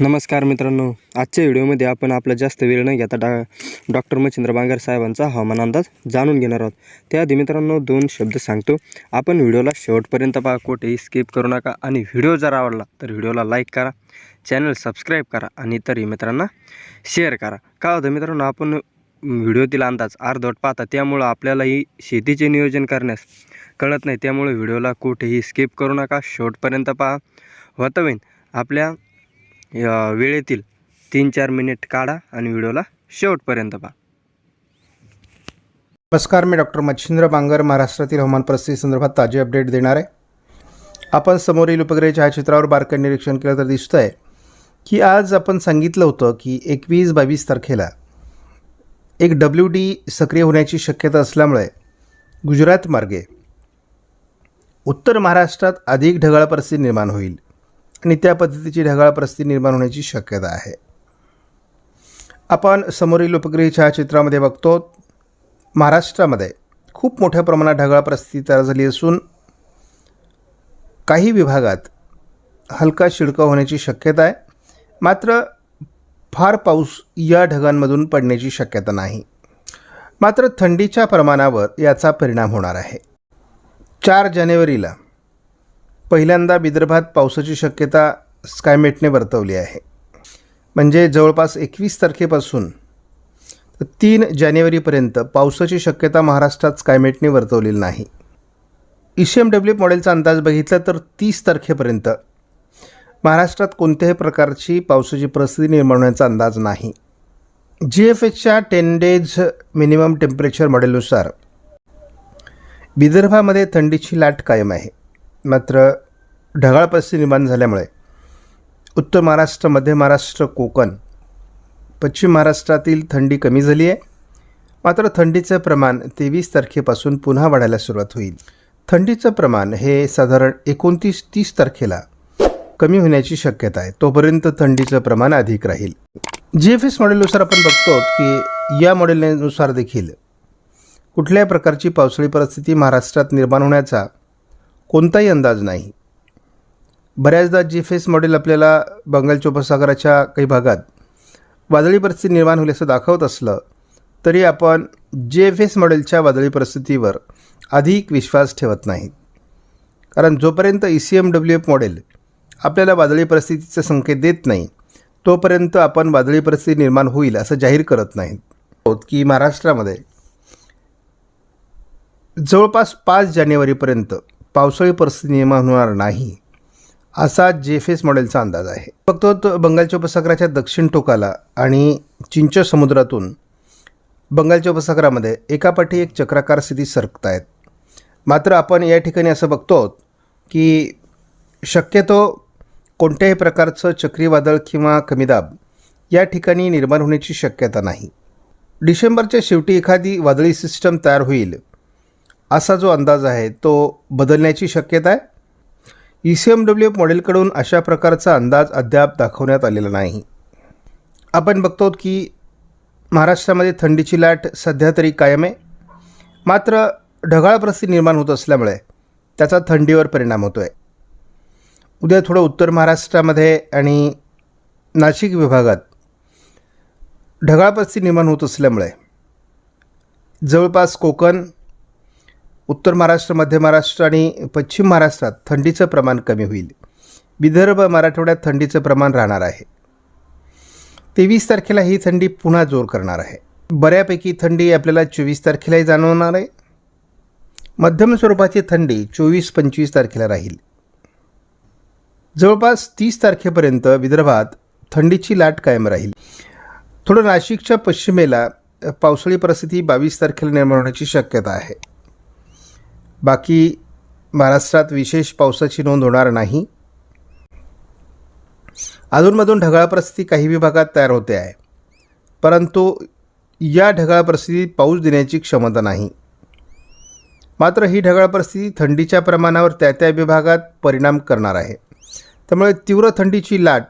नमस्कार मित्रांनो आजच्या व्हिडिओमध्ये आपण आपला जास्त वेळ न घेता डा डॉक्टर मच्छिंद्र बांगर साहेबांचा हवामान अंदाज जाणून घेणार आहोत. त्याआधी मित्रांनो दोन शब्द सांगतो. आपण व्हिडिओला शेवटपर्यंत पहा कुठेही स्किप करू नका आणि व्हिडिओ जर आवडला तर व्हिडिओला लाईक करा चॅनल सबस्क्राईब करा आणि इतरही मित्रांना शेअर करा. का होतं मित्रांनो आपण व्हिडिओतील अंदाज अर्धवट पाहता त्यामुळं आपल्यालाही शेतीचे नियोजन करण्यास कळत नाही. त्यामुळे व्हिडिओला कुठेही स्किप करू नका शेवटपर्यंत पहा. होतं होईन आपल्या वेळेतील तीन चार मिनिट काढा आणि व्हिडिओला शेवटपर्यंत पहा. नमस्कार मी डॉक्टर मच्छिंद्र बांगर महाराष्ट्रातील हवामान परिस्थिती संदर्भात ताजे अपडेट देणार आहे. आपण समोरील उपग्रह छायाचित्रावर बारकाईने निरीक्षण केलं तर दिसतं आहे की आज आपण सांगितलं होतं की एकवीस बावीस तारखेला एक डब्ल्यू डी सक्रिय होण्याची शक्यता असल्यामुळे गुजरात मार्गे उत्तर महाराष्ट्रात अधिक ढगाळ परिस्थिती निर्माण होईल. आणि त्या पद्धतीची ढगाळ परिस्थिती निर्माण होण्याची शक्यता आहे. आपण समोरील उपग्रही छायाचित्रामध्ये बघतो महाराष्ट्रामध्ये खूप मोठ्या प्रमाणात ढगाळ परिस्थिती तयार झाली असून काही विभागात हलका शिडका होण्याची शक्यता आहे. मात्र फार पाऊस या ढगांमधून पडण्याची शक्यता नाही. मात्र थंडीच्या प्रमाणावर याचा परिणाम होणार आहे. चार जानेवारीला पहिल्यांदा विदर्भात पावसाची शक्यता स्कायमेटने वर्तवली आहे. म्हणजे जवळपास एकवीस तारखेपासून तीन जानेवारीपर्यंत पावसाची शक्यता महाराष्ट्रात स्कायमेटने वर्तवलेली नाही. ई सी एम डब्ल्यू मॉडेलचा अंदाज बघितला तर तीस तारखेपर्यंत महाराष्ट्रात कोणत्याही प्रकारची पावसाची परिस्थिती निर्माण होण्याचा अंदाज नाही. जी एफ एचच्या टेन डेज मिनिमम टेम्परेचर मॉडेलनुसार विदर्भामध्ये थंडीची लाट कायम आहे. मात्र ढगाळ परिस्थिती निर्माण झाल्यामुळे उत्तर महाराष्ट्र मध्य महाराष्ट्र कोकण पश्चिम महाराष्ट्रातील थंडी कमी झाली आहे. मात्र थंडीचं प्रमाण तेवीस तारखेपासून पुन्हा वाढायला सुरुवात होईल. थंडीचं प्रमाण हे साधारण एकोणतीस तीस तारखेला कमी होण्याची शक्यता आहे. तोपर्यंत थंडीचं प्रमाण अधिक राहील. जी एफ एस मॉडेलनुसार आपण बघतो की या मॉडेलनुसार देखील कुठल्याही प्रकारची पावसाळी परिस्थिती महाराष्ट्रात निर्माण होण्याचा कोणताही अंदाज नाही. बऱ्याचदा जी फेस एस मॉडेल आपल्याला बंगालच्या उपसागराच्या काही भागात वादळी परिस्थिती निर्माण होईल असं दाखवत असलं तरी आपण जे एफ एस मॉडेलच्या वादळी परिस्थितीवर अधिक विश्वास ठेवत नाही कारण जोपर्यंत E C M W F model आपल्याला वादळी परिस्थितीचे संकेत देत नाही तोपर्यंत आपण वादळी परिस्थिती निर्माण होईल असं जाहीर करत नाहीत. की महाराष्ट्रामध्ये जवळपास पाच जानेवारीपर्यंत पावसाळी परिस्थिती निर्माण होणार नाही असा जे मॉडेलचा अंदाज आहे. फक्त तो बंगालच्या उपसागराच्या दक्षिण टोकाला आणि चिंच समुद्रातून बंगालच्या उपसागरामध्ये एकापाठी एक चक्राकार स्थिती सरकत आहेत मात्र आपण या ठिकाणी असं बघतो की शक्यतो कोणत्याही प्रकारचं चक्रीवादळ किंवा कमीदाब या ठिकाणी निर्माण होण्याची शक्यता नाही. डिसेंबरच्या शेवटी एखादी वादळी सिस्टम तयार होईल. असा जो अंदाज आहे तो बदलण्याची शक्यता आहे? E C M W F मॉडेलकडून अशा प्रकारचा अंदाज अद्याप दाखवण्यात आलेला नाही. आपण बघतो की महाराष्ट्रामध्ये थंडीची लाट सध्या तरी कायम आहे. मात्र ढगाळ परिस्थिती निर्माण होत असल्यामुळे त्याचा थंडीवर परिणाम होतो आहे उद्या थोडं उत्तर महाराष्ट्रामध्ये आणि नाशिक विभागात ढगाळ परिस्थिती निर्माण होत असल्यामुळे जवळपास कोकण उत्तर महाराष्ट्र मध्य महाराष्ट्र आणि पश्चिम महाराष्ट्रात थंडीचं प्रमाण कमी होईल. विदर्भ मराठवाड्यात थंडीचं प्रमाण राहणार आहे. तेवीस तारखेला ही थंडी पुन्हा जोर करणार आहे. बऱ्यापैकी थंडी आपल्याला चोवीस तारखेलाही जाणवणार आहे. मध्यम स्वरूपाची थंडी चोवीस पंचवीस तारखेला राहील. जवळपास तीस तारखेपर्यंत विदर्भात थंडीची लाट कायम राहील. थोडं नाशिकच्या पश्चिमेला पावसाळी परिस्थिती बावीस तारखेला निर्माण होण्याची शक्यता आहे. बाकी महाराष्ट्रात विशेष पावसाची नोंद होणार नाही. अधूनमधून ढगाळ परिस्थिती काही विभागात तयार होते आहे. परंतु या ढगाळ परिस्थितीत पाऊस देण्याची क्षमता नाही. मात्र ही ढगाळ परिस्थिती थंडीच्या प्रमाणावर त्या त्या विभागात परिणाम करणार आहे. त्यामुळे तीव्र थंडीची लाट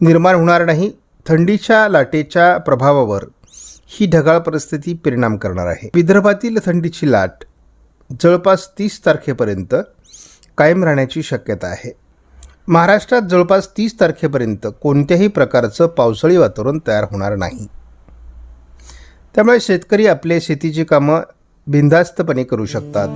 निर्माण होणार नाही. थंडीच्या लाटेच्या प्रभावावर ही ढगाळ परिस्थिती परिणाम करणार आहे. विदर्भातील थंडीची लाट जवळपास तीस तारखेपर्यंत कायम राहण्याची शक्यता आहे. महाराष्ट्रात जवळपास तीस तारखेपर्यंत कोणत्याही प्रकारचं पावसाळी वातावरण तयार होणार नाही. त्यामुळे शेतकरी आपले शेतीची कामं बिनधास्तपणे करू शकतात.